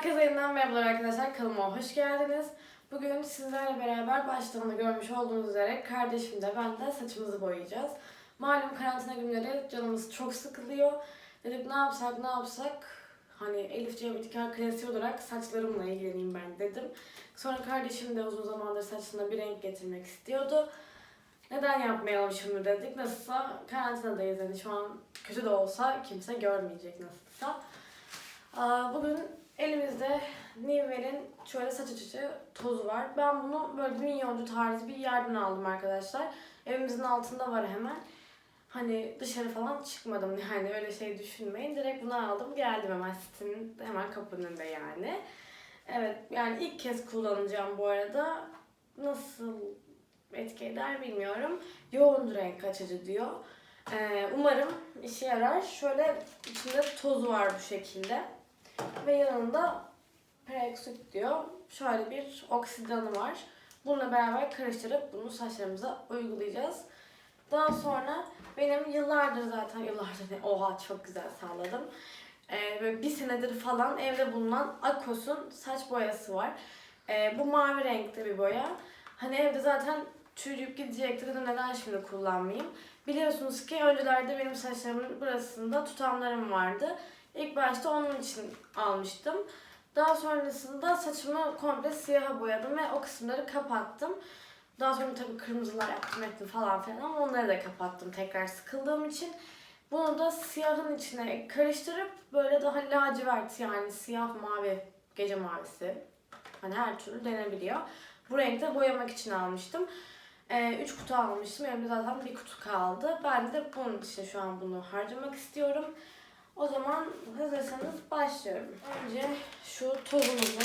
Herkese yeniden merhabalar arkadaşlar. Kanalıma hoş geldiniz. Bugün sizlerle beraber başlığında görmüş olduğunuz üzere kardeşim de ben de saçımızı boyayacağız. Malum karantina günleri canımız çok sıkılıyor. Dedik ne yapsak ne yapsak hani Elif Cem İtikar klasiği olarak saçlarımla ilgileneyim ben dedim. Sonra kardeşim de uzun zamandır saçına bir renk getirmek istiyordu. Neden yapmayalım şimdi dedik. Nasılsa karantinadayız yani şu an kötü de olsa kimse görmeyecek nasılsa. Bugün elimizde Nivell'in şöyle saç açıcı tozu var. Ben bunu böyle minyoncu tarzı bir yerden aldım arkadaşlar. Evimizin altında var hemen. Hani dışarı falan çıkmadım yani öyle şey düşünmeyin. Direkt bunu aldım geldim hemen sitenin hemen kapının önünde yani. Evet yani ilk kez kullanacağım bu arada. Nasıl etki eder bilmiyorum. Yoğun renk açıcı diyor. Ee, umarım işe yarar. Şöyle içinde tozu var bu şekilde. Ve yanında peroxit diyor. Şöyle bir oksidanı var. Bununla beraber karıştırıp bunu saçlarımıza uygulayacağız. Daha sonra benim yıllardır zaten yıllardır oha çok güzel salladım. Ee, böyle bir senedir falan evde bulunan Akos'un saç boyası var. Ee, bu mavi renkte bir boya. Hani evde zaten çürüyüp gidecekti dedim neden şimdi kullanmayayım. Biliyorsunuz ki öncelerde benim saçlarımın burasında tutamlarım vardı. İlk başta onun için almıştım. Daha sonrasında saçımı komple siyaha boyadım ve o kısımları kapattım. Daha sonra tabii kırmızılar yaptım ettim falan filan ama onları da kapattım tekrar sıkıldığım için. Bunu da siyahın içine karıştırıp böyle daha lacivert yani siyah mavi, gece mavisi. Hani her türlü denebiliyor. Bu renkte boyamak için almıştım. 3 ee, üç kutu almıştım. Elimde zaten bir kutu kaldı. Ben de bunun için şu an bunu harcamak istiyorum. O zaman hazırsanız başlıyorum. Önce şu tozumuzu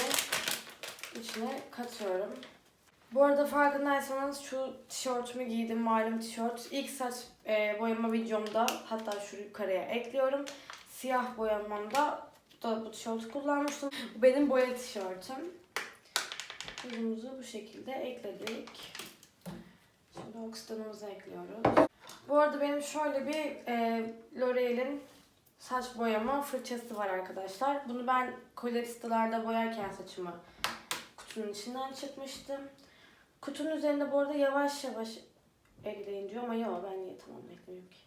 içine katıyorum. Bu arada farkındaysanız şu tişörtümü giydim malum tişört. İlk saç e, boyama videomda hatta şu yukarıya ekliyorum. Siyah boyamamda da bu tişörtü kullanmıştım. Bu benim boya tişörtüm. Tozumuzu bu şekilde ekledik. Şimdi oksidanımızı ekliyoruz. Bu arada benim şöyle bir e, L'Oreal'in saç boyama fırçası var arkadaşlar. Bunu ben koloristlarda boyarken saçımı kutunun içinden çıkmıştım. Kutunun üzerinde bu arada yavaş yavaş ekleyin diyor ama yok ben niye tamam eklemiyorum ki.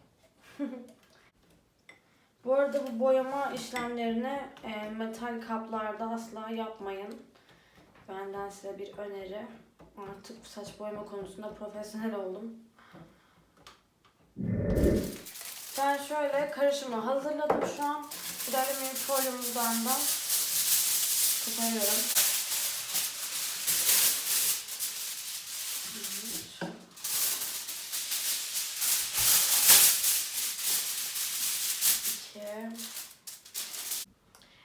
bu arada bu boyama işlemlerini e, metal kaplarda asla yapmayın. Benden size bir öneri. Artık saç boyama konusunda profesyonel oldum. Ben şöyle karışımı hazırladım şu an. Bir de alüminyum folyomuzdan da koparıyorum.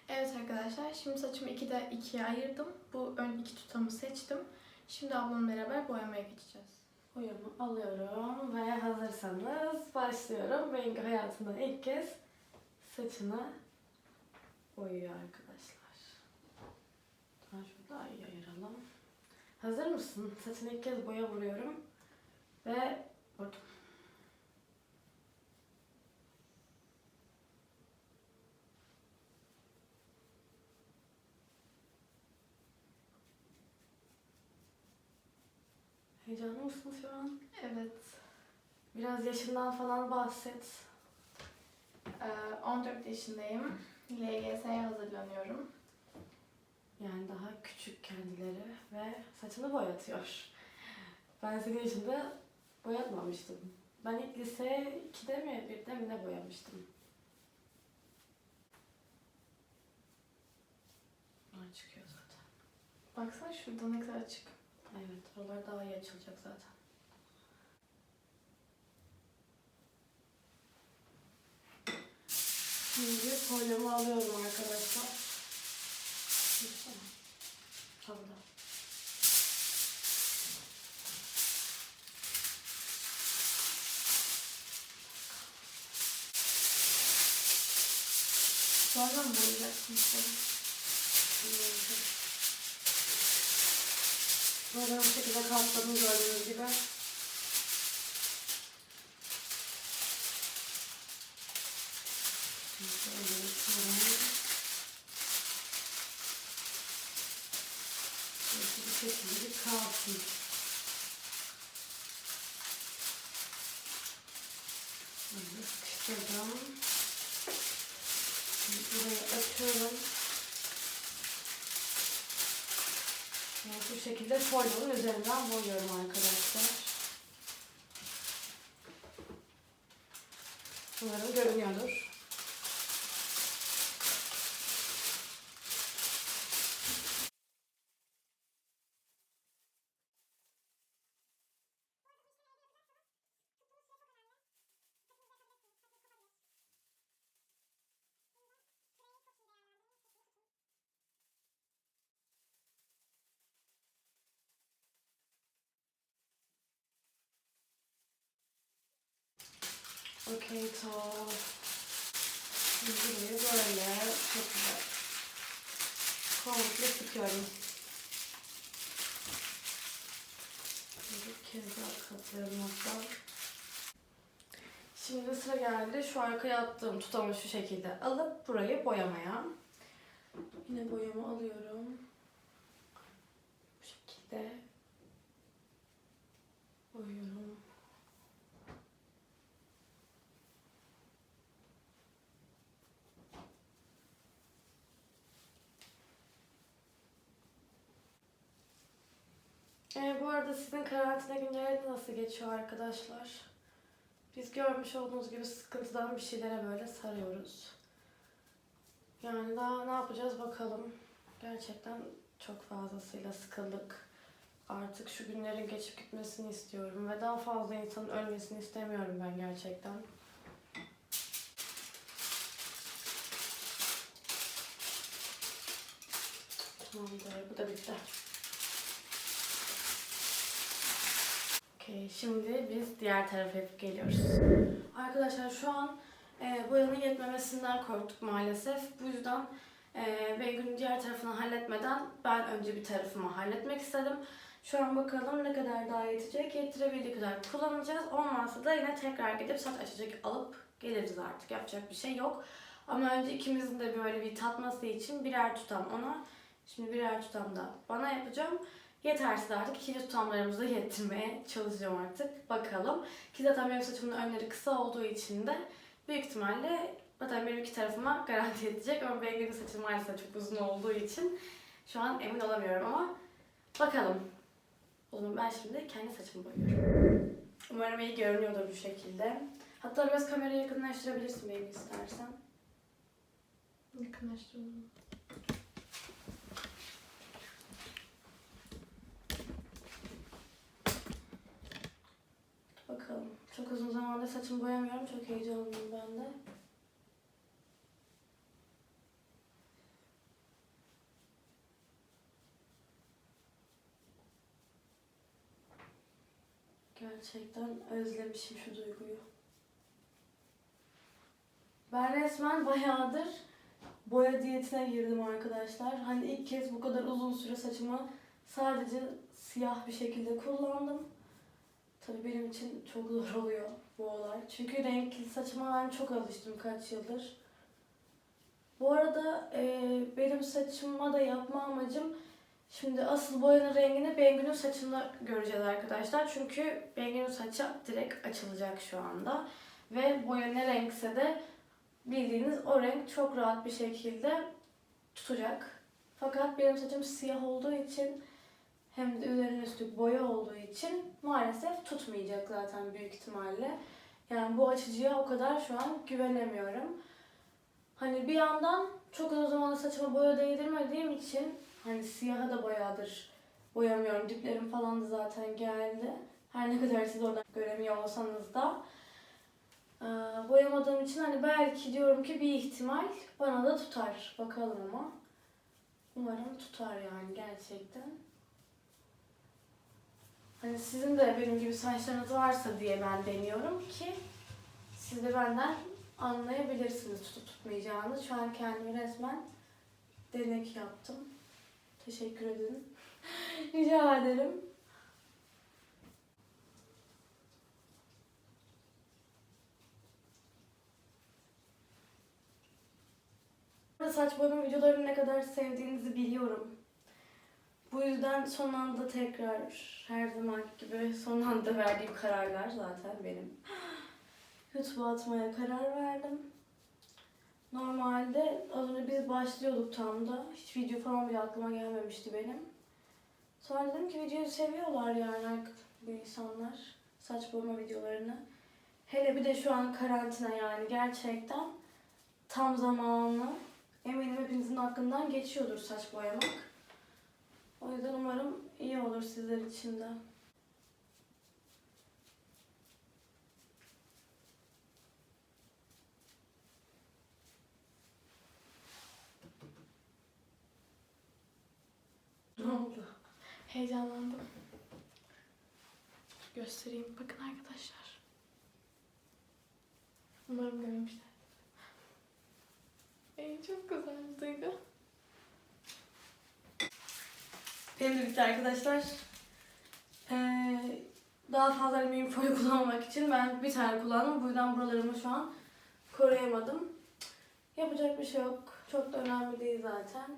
Evet arkadaşlar şimdi saçımı iki de ikiye ayırdım. Bu ön iki tutamı seçtim. Şimdi ablamla beraber boyamaya geçeceğiz. Boyamı alıyorum ve hazırsanız başlıyorum. Bengi hayatında ilk kez saçını boyuyor arkadaşlar. Daha iyi ayıralım. Hazır mısın? Saçını ilk kez boya vuruyorum. Ve vurdum. Heyecanlı mısın şu an? Evet. Biraz yaşından falan bahset. Ee, 14 yaşındayım. LGS'ye hazırlanıyorum. Yani daha küçük kendileri ve saçını boyatıyor. Ben senin yaşında boyatmamıştım. Ben ilk lise 2'de mi 1'de mi ne boyamıştım. Bunlar çıkıyor zaten. Baksana şurada ne kadar açık. Evet, oralar daha iyi açılacak zaten. Şimdi folyomu alıyorum arkadaşlar. Düşsene. Havada. Sonra mı boyayacaksın işte? Böyle bu şekilde katladım gördüğünüz gibi. Bu şekilde kalsın. Böyle sıkıştırdım. Şimdi şekilde folyonun üzerinden boyuyorum arkadaşlar. Umarım görünüyordur. Şimdi burayı böyle çok güzel. Komple sıkıyorum. Bir kez daha katlıyorum hatta. Şimdi sıra geldi şu arkaya attığım tutamı şu şekilde alıp burayı boyamaya. Yine boyamı alıyorum. Bu şekilde boyuyorum. Ee, bu arada sizin karantina günleri nasıl geçiyor arkadaşlar? Biz görmüş olduğunuz gibi sıkıntıdan bir şeylere böyle sarıyoruz. Yani daha ne yapacağız bakalım. Gerçekten çok fazlasıyla sıkıldık. Artık şu günlerin geçip gitmesini istiyorum ve daha fazla insanın ölmesini istemiyorum ben gerçekten. Tamamdır, bu da bitti. Okey, şimdi biz diğer tarafa yapıp geliyoruz. Arkadaşlar şu an e, boyanın yetmemesinden korktuk maalesef. Bu yüzden e, Beygün'ün diğer tarafını halletmeden ben önce bir tarafımı halletmek istedim. Şu an bakalım ne kadar daha yetecek. Yettirebildiği kadar kullanacağız. Olmazsa da yine tekrar gidip saç açacak alıp geliriz artık. Yapacak bir şey yok. Ama önce ikimizin de böyle bir tatması için birer tutam ona. Şimdi birer tutam da bana yapacağım. Yetersiz artık ikinci tutamlarımızı yettirmeye çalışacağım artık. Bakalım. Ki zaten benim saçımın önleri kısa olduğu için de büyük ihtimalle zaten benim iki tarafıma garanti edecek. Ama benim saçım maalesef çok uzun olduğu için şu an emin olamıyorum ama bakalım. O zaman ben şimdi kendi saçımı boyuyorum. Umarım iyi görünüyordur bu şekilde. Hatta biraz kamerayı yakınlaştırabilirsin benim istersen. Yakınlaştıralım. Bakalım. Çok uzun zamandır saçımı boyamıyorum. Çok heyecanlıyım ben de. Gerçekten özlemişim şu duyguyu. Ben resmen bayağıdır boya diyetine girdim arkadaşlar. Hani ilk kez bu kadar uzun süre saçımı sadece siyah bir şekilde kullandım. Tabii benim için çok zor oluyor bu olay. Çünkü renkli saçıma ben çok alıştım kaç yıldır. Bu arada e, benim saçıma da yapma amacım şimdi asıl boyanın rengini Bengü'nün saçında göreceğiz arkadaşlar. Çünkü Bengü'nün saçı direkt açılacak şu anda. Ve boya ne renkse de bildiğiniz o renk çok rahat bir şekilde tutacak. Fakat benim saçım siyah olduğu için hem de üzerine üstlük boya olduğu için maalesef tutmayacak zaten büyük ihtimalle. Yani bu açıcıya o kadar şu an güvenemiyorum. Hani bir yandan çok uzun zamandır saçıma boya değdirmediğim için hani siyaha da bayağıdır boyamıyorum. Diplerim falan da zaten geldi. Her ne kadar siz oradan göremiyor olsanız da. Ee, boyamadığım için hani belki diyorum ki bir ihtimal bana da tutar. Bakalım ama. Umarım tutar yani gerçekten. Hani sizin de benim gibi saçlarınız varsa diye ben deniyorum ki siz de benden anlayabilirsiniz tutup tutmayacağını. Şu an kendimi resmen denek yaptım. Teşekkür ederim. Rica ederim. Saç boyama videolarını ne kadar sevdiğinizi biliyorum. Yüzden son anda tekrar her zaman gibi son anda verdiğim kararlar zaten benim. YouTube'a atmaya karar verdim. Normalde az önce biz başlıyorduk tam da. Hiç video falan bile aklıma gelmemişti benim. Sonra dedim ki videoyu seviyorlar yani bu insanlar. Saç boyama videolarını. Hele bir de şu an karantina yani gerçekten tam zamanı. Eminim hepinizin aklından geçiyordur saç boyamak. O yüzden umarım iyi olur sizler için de. Ne oldu? Heyecanlandım. Göstereyim. Bakın arkadaşlar. Umarım görmüşler. Ey çok güzel duygu. Benim birlikte arkadaşlar eee, daha fazla alüminyum folyo kullanmamak için ben bir tane kullandım. Bu yüzden buralarımı şu an koruyamadım. Yapacak bir şey yok. Çok da önemli değil zaten.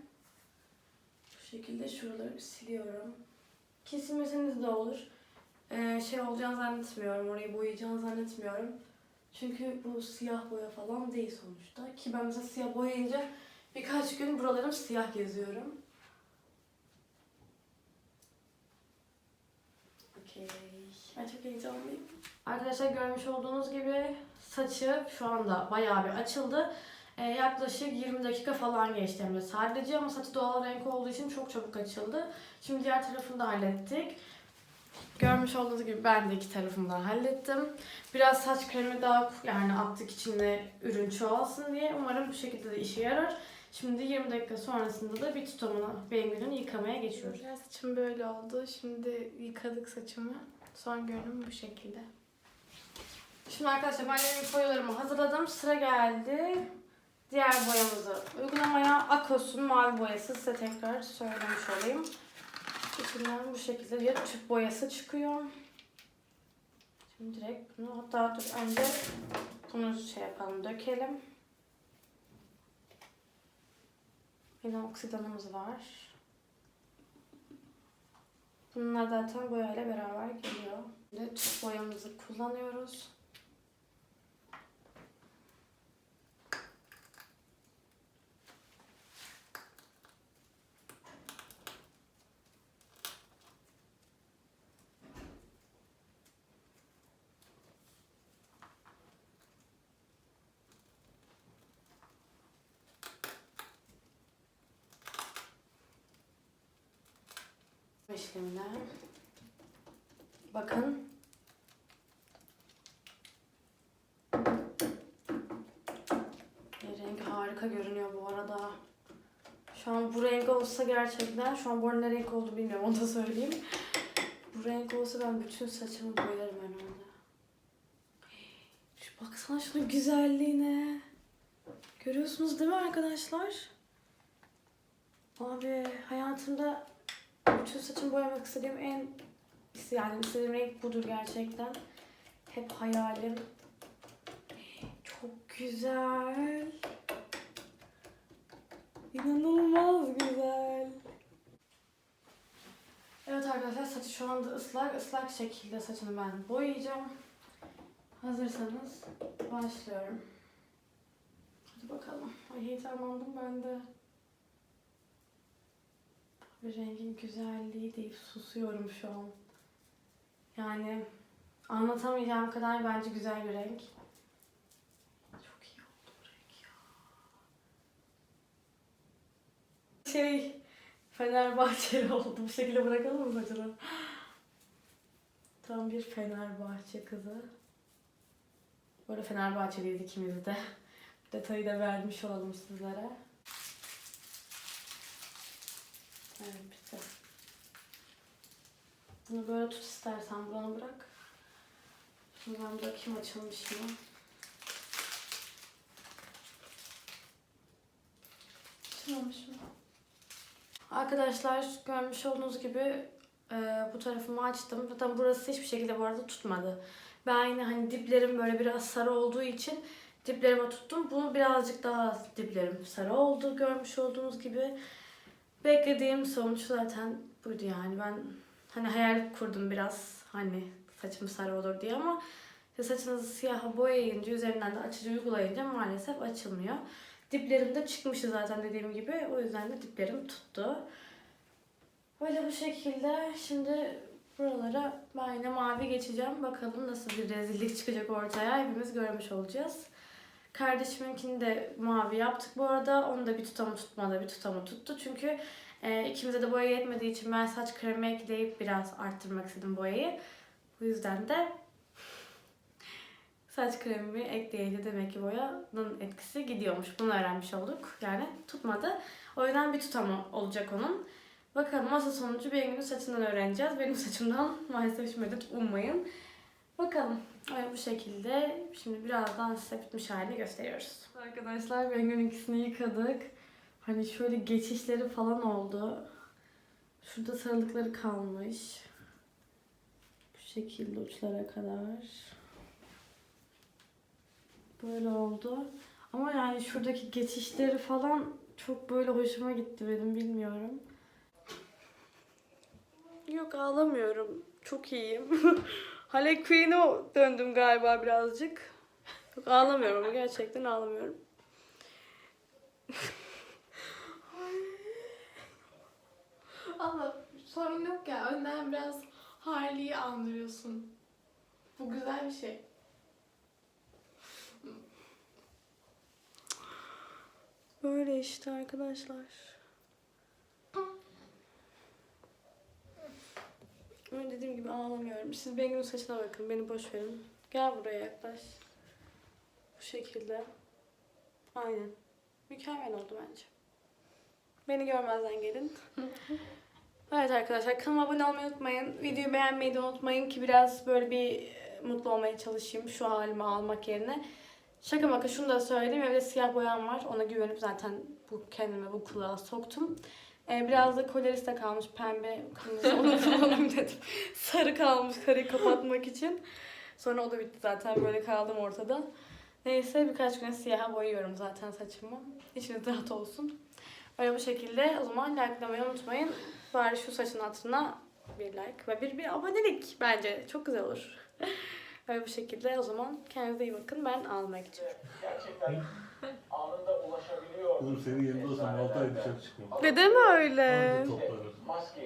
Bu şekilde şuraları siliyorum. Kesilmeseniz de olur. Eee, şey olacağını zannetmiyorum. Orayı boyayacağını zannetmiyorum. Çünkü bu siyah boya falan değil sonuçta. Ki ben mesela siyah boyayınca birkaç gün buralarım siyah geziyorum. Okey. Ben çok heyecanlıyım. Arkadaşlar görmüş olduğunuz gibi saçı şu anda bayağı bir açıldı. Ee, yaklaşık 20 dakika falan geçti hem de sadece ama saçı doğal renk olduğu için çok çabuk açıldı. Şimdi diğer tarafını da hallettik. Görmüş olduğunuz gibi ben de iki tarafını da hallettim. Biraz saç kremi daha yani attık içinde ürün çoğalsın diye. Umarım bu şekilde de işe yarar. Şimdi 20 dakika sonrasında da bir tutamını Bengül'ün yıkamaya geçiyoruz. Biraz saçım böyle oldu. Şimdi yıkadık saçımı. Son görünüm bu şekilde. Şimdi arkadaşlar ben benim boyalarımı hazırladım. Sıra geldi. Diğer boyamızı uygulamaya. Akos'un mavi boyası size tekrar söylemiş olayım. İçinden bu şekilde bir tüp boyası çıkıyor. Şimdi direkt bunu hatta dur önce bunu şey yapalım dökelim. Yine oksidanımız var. Bunlar zaten boyayla beraber geliyor. Şimdi tüp boyamızı kullanıyoruz. İşlemine. Bakın. E, rengi harika görünüyor bu arada. Şu an bu renk olsa gerçekten, şu an bu ne renk oldu bilmiyorum onu da söyleyeyim. Bu renk olsa ben bütün saçımı boyarım herhalde. Şu baksana şunun güzelliğine. Görüyorsunuz değil mi arkadaşlar? Abi hayatımda bütün saçımı boyamak istediğim en yani istediğim renk budur gerçekten. Hep hayalim. Çok güzel. İnanılmaz güzel. Evet arkadaşlar saçı şu anda ıslak. ıslak şekilde saçını ben boyayacağım. Hazırsanız başlıyorum. Hadi bakalım. Ay heyecanlandım ben de. Rengin güzelliği deyip susuyorum şu an. Yani anlatamayacağım kadar bence güzel bir renk. Çok iyi oldu bu renk ya. Şey, Fenerbahçeli oldu. Bu şekilde bırakalım mı saçını? Tam bir Fenerbahçe kızı. Bu arada Fenerbahçeliyiz ikimiz de. Detayı da vermiş olalım sizlere. Evet bitti. Bunu böyle tut istersen bana bırak. Şimdi ben bakayım açılmış mı? Açılmamış mı? Arkadaşlar görmüş olduğunuz gibi e, bu tarafımı açtım. Zaten burası hiçbir şekilde bu arada tutmadı. Ben yine hani diplerim böyle biraz sarı olduğu için diplerime tuttum. Bunu birazcık daha diplerim sarı oldu görmüş olduğunuz gibi. Beklediğim sonuç zaten buydu yani. Ben hani hayal kurdum biraz hani saçım sarı olur diye ama işte saçınızı siyaha boyayınca üzerinden de açıcı uygulayınca maalesef açılmıyor. Diplerim de çıkmıştı zaten dediğim gibi. O yüzden de diplerim tuttu. Böyle bu şekilde şimdi buralara ben yine mavi geçeceğim. Bakalım nasıl bir rezillik çıkacak ortaya. Hepimiz görmüş olacağız. Kardeşiminkini de mavi yaptık bu arada. Onu da bir tutamı tutmadı, bir tutamı tuttu. Çünkü e, ikimize de boya yetmediği için ben saç kremi ekleyip biraz arttırmak istedim boyayı. Bu yüzden de saç kremimi ekleyince demek ki boyanın etkisi gidiyormuş. Bunu öğrenmiş olduk. Yani tutmadı. O yüzden bir tutamı olacak onun. Bakalım asıl sonucu bir günün saçından öğreneceğiz. Benim saçımdan maalesef medet ummayın. Bakalım. Öyle bu şekilde. Şimdi birazdan size bitmiş halini gösteriyoruz. Arkadaşlar Bengü'nün ikisini yıkadık. Hani şöyle geçişleri falan oldu. Şurada sarılıkları kalmış. Bu şekilde uçlara kadar. Böyle oldu. Ama yani şuradaki geçişleri falan çok böyle hoşuma gitti benim bilmiyorum. Yok ağlamıyorum. Çok iyiyim. Harley Quinn'e döndüm galiba birazcık. Yok ağlamıyorum ama gerçekten ağlamıyorum. Allah sorun yok ya. Önden biraz Harley'i andırıyorsun. Bu güzel bir şey. Böyle işte arkadaşlar. Ama dediğim gibi ağlamıyorum. Siz Bengü'nün saçına bakın. Beni boş verin. Gel buraya yaklaş. Bu şekilde. Aynen. Mükemmel oldu bence. Beni görmezden gelin. evet arkadaşlar kanalıma abone olmayı unutmayın. Videoyu beğenmeyi de unutmayın ki biraz böyle bir e, mutlu olmaya çalışayım şu halimi almak yerine. Şaka maka şunu da söyleyeyim. Evde siyah boyam var. Ona güvenip zaten bu kendime bu kulağa soktum. Ee, biraz da koleriste kalmış pembe, kırmızı onu kullanayım dedim. Sarı kalmış sarıyı kapatmak için. Sonra o da bitti zaten böyle kaldım ortada. Neyse birkaç güne siyaha boyuyorum zaten saçımı. İçiniz rahat olsun. Öyle bu şekilde o zaman likelamayı unutmayın. Bari şu saçın hatırına bir like ve bir, bir abonelik bence çok güzel olur. Öyle bu şekilde o zaman kendinize iyi bakın. Ben almaya gidiyorum. Gerçekten anında ulaşabiliyor. Oğlum senin yerinde olsam 6 ay dışarı çıkmam. Neden öyle? Anca toplarım. Maske